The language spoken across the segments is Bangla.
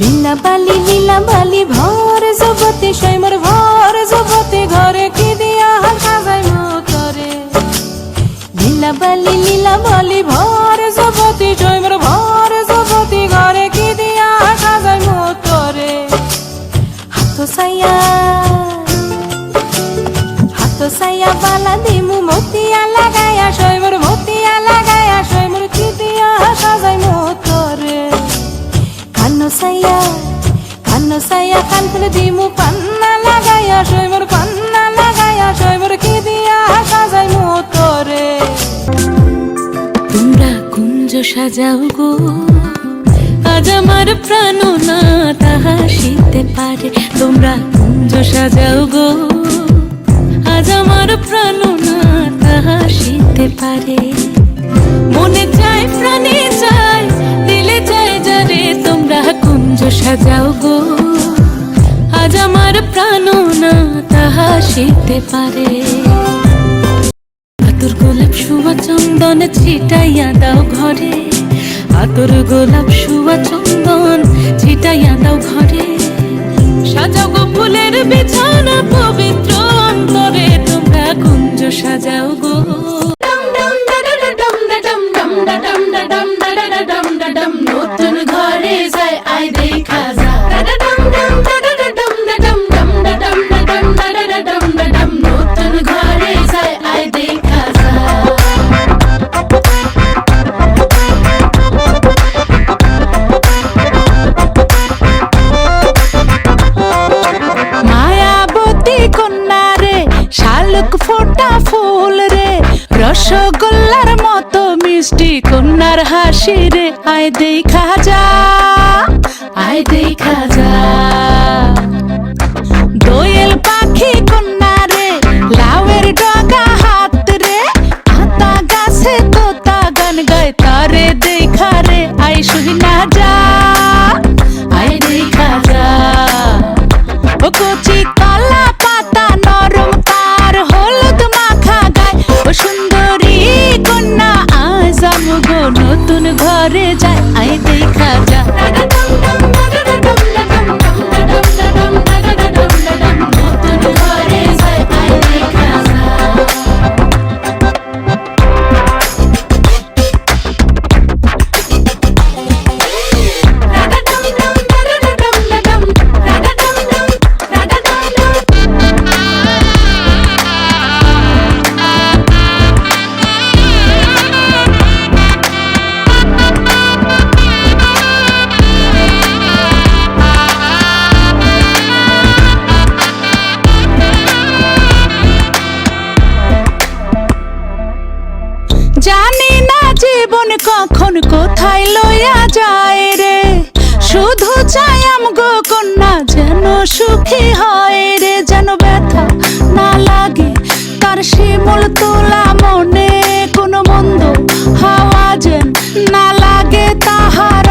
লীলা বালি লীলা বালি, ভর জগতে সৈমর ভর জগতে ঘরে কি দিয়া সাজাই মতরে? লীলা বালি লীলা বালি, ভর জগতে সৈমর ভর জগতে ঘরে কি দিয়া সাজাই মতরে? হাত সাইয়া হাত সাইয়া বালা দিমু মতিয়া লাগায়া সৈমর কান্ন সাইয়া কান খুলে দিমু পান্না লাগাইয়া সৈমর পান্না লাগাইয়া সৈমর কি দিয়া সাজাই মোতরে তোমরা কুঞ্জ সাজাও গো, আজ আমার প্রাণ না তাহা শিখতে পারে। তোমরা কুঞ্জ সাজাও গো, আজ আমার প্রাণ না তাহা শিখতে পারে। মনে চায়, প্রাণে চায়, দিলে চায় যারে। তোমরা কুঞ্জ সাজাও গো। আজ আমার প্রাণ না তাহা শিখতে পারে। আতর গোলাপ শুয়া চন্দন ছিটাইয়া দাও ঘরে। আতর গোলাপ শুয়া চন্দন ছিটাইয়া দাও ঘরে। সাজাও গো ফুলের বিছানা পবিত্র মিষ্টি হাসিরে আয় দেখা যা। আয় দেখা কোথায় যায় রে। শুধু চাই আমগো কন্যা যেন সুখী হয় রে, যেন ব্যথা না লাগে। তার শিমুল তোলা মনে কোনো মন্দ হাওয়া যেন না লাগে তাহার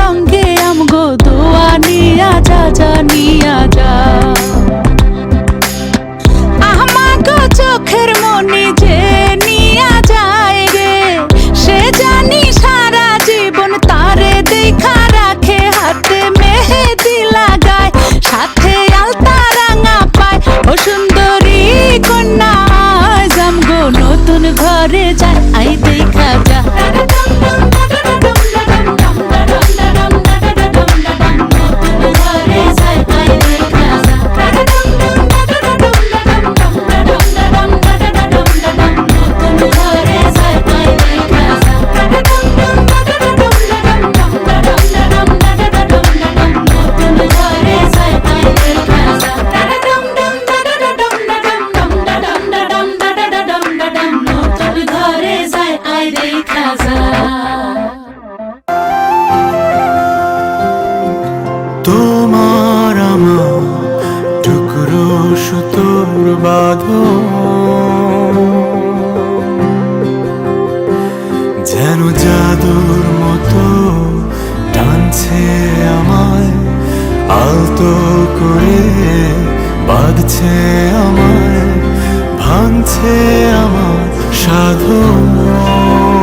যায় দেখা তোমার আমার টুকরো সুতোর বাঁধন। যেন জাদুর মতো টানছে আমায়, আলতো করে বাঁধছে আমায়, ভাঙছে আমার সাধন তোমার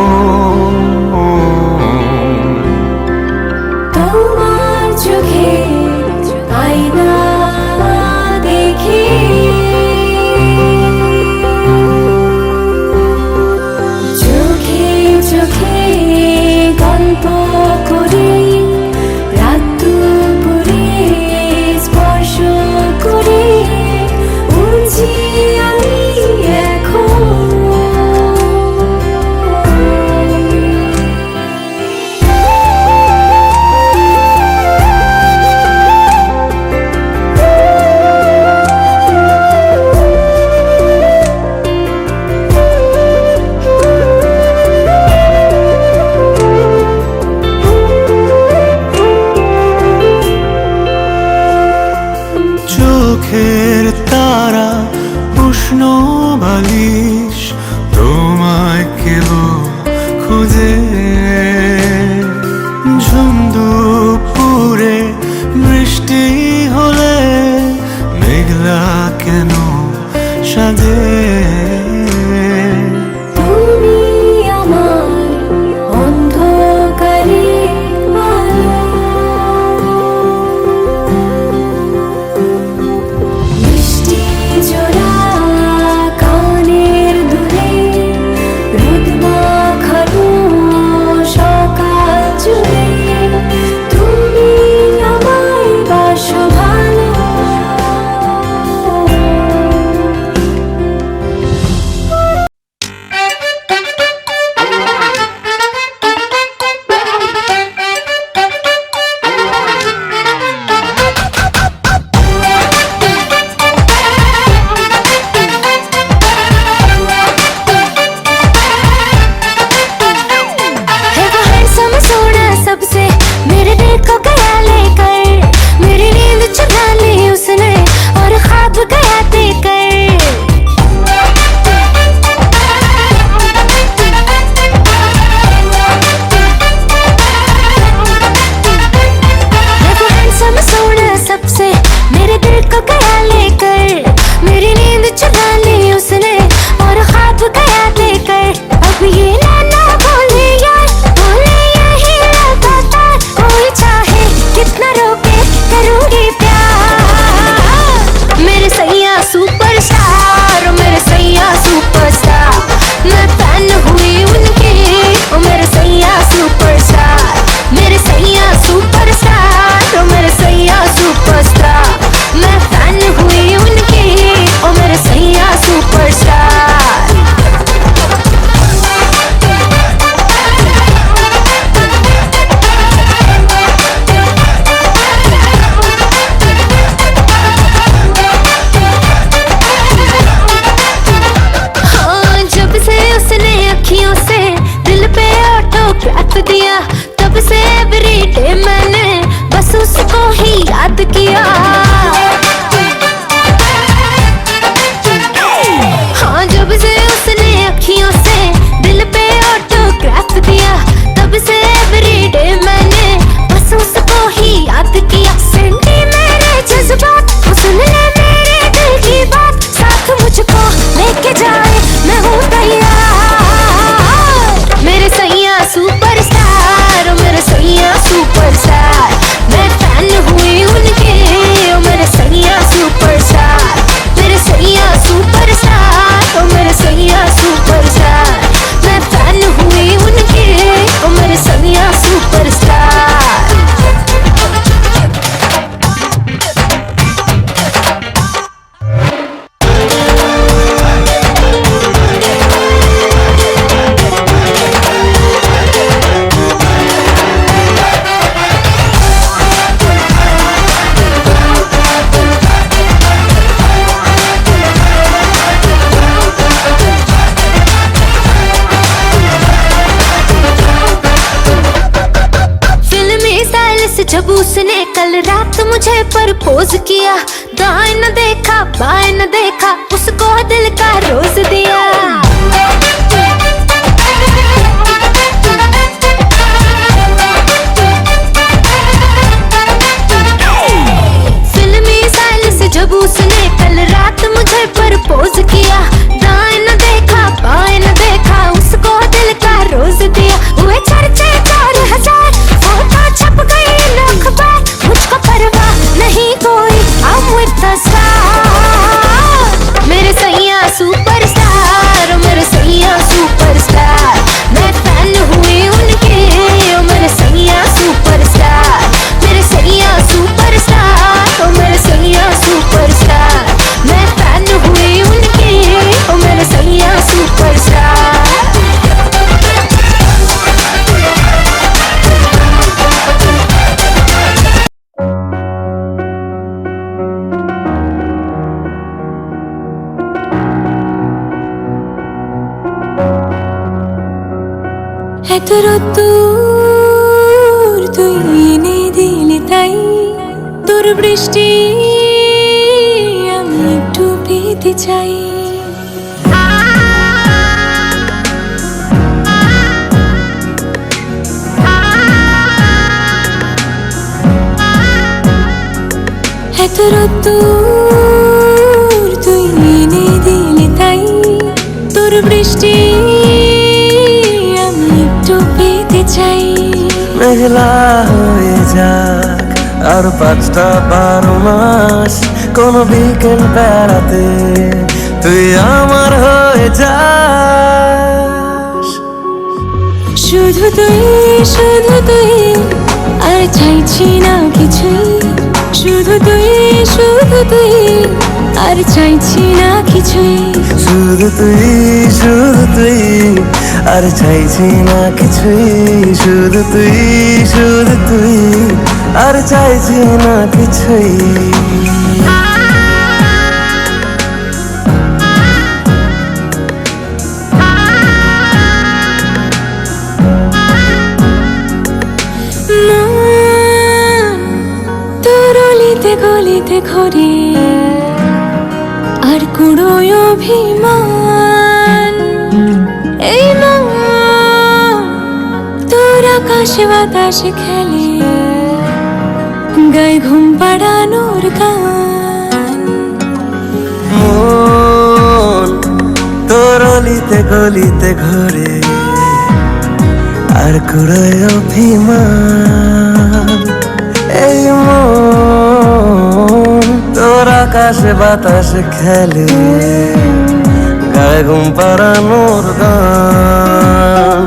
চোখের তারা উষ্ণ বালি रोज किया दाएँ न देखा बाएँ न देखा उस এত রোদ্দুর তুই এনে দিলি তাই। তোর বৃষ্টি আমি একটু পেতে চাই। মেঘলা হয়ে যাক। আর পাঁচটা বারো মাস কোন বিকেল বেড়াতে তুই আমার হয়ে যাস। শুধু তুই শুধু তুই আর চাইছি না কিছুই। শুধু তুই শুধু তুই আর চাইছি না কিছুই। শুধু তুই শুধু তুই আর চাইছি না কিছুই, শুধু তুই শুধু তুই। আর চাইছি না কিছুই। গলিতে ঘরে। আর কুড়োয় অভিমান আকাশে বাতাসে খেলে গায়ে ঘুম পাড়ানোর গান। মন তোর অলিতে গলিতে ঘরে আর কুড়ায় অভিমান। এই মন তোর আকাশে বাতাসে খেলে গায়ে ঘুম পাড়ানোর গান।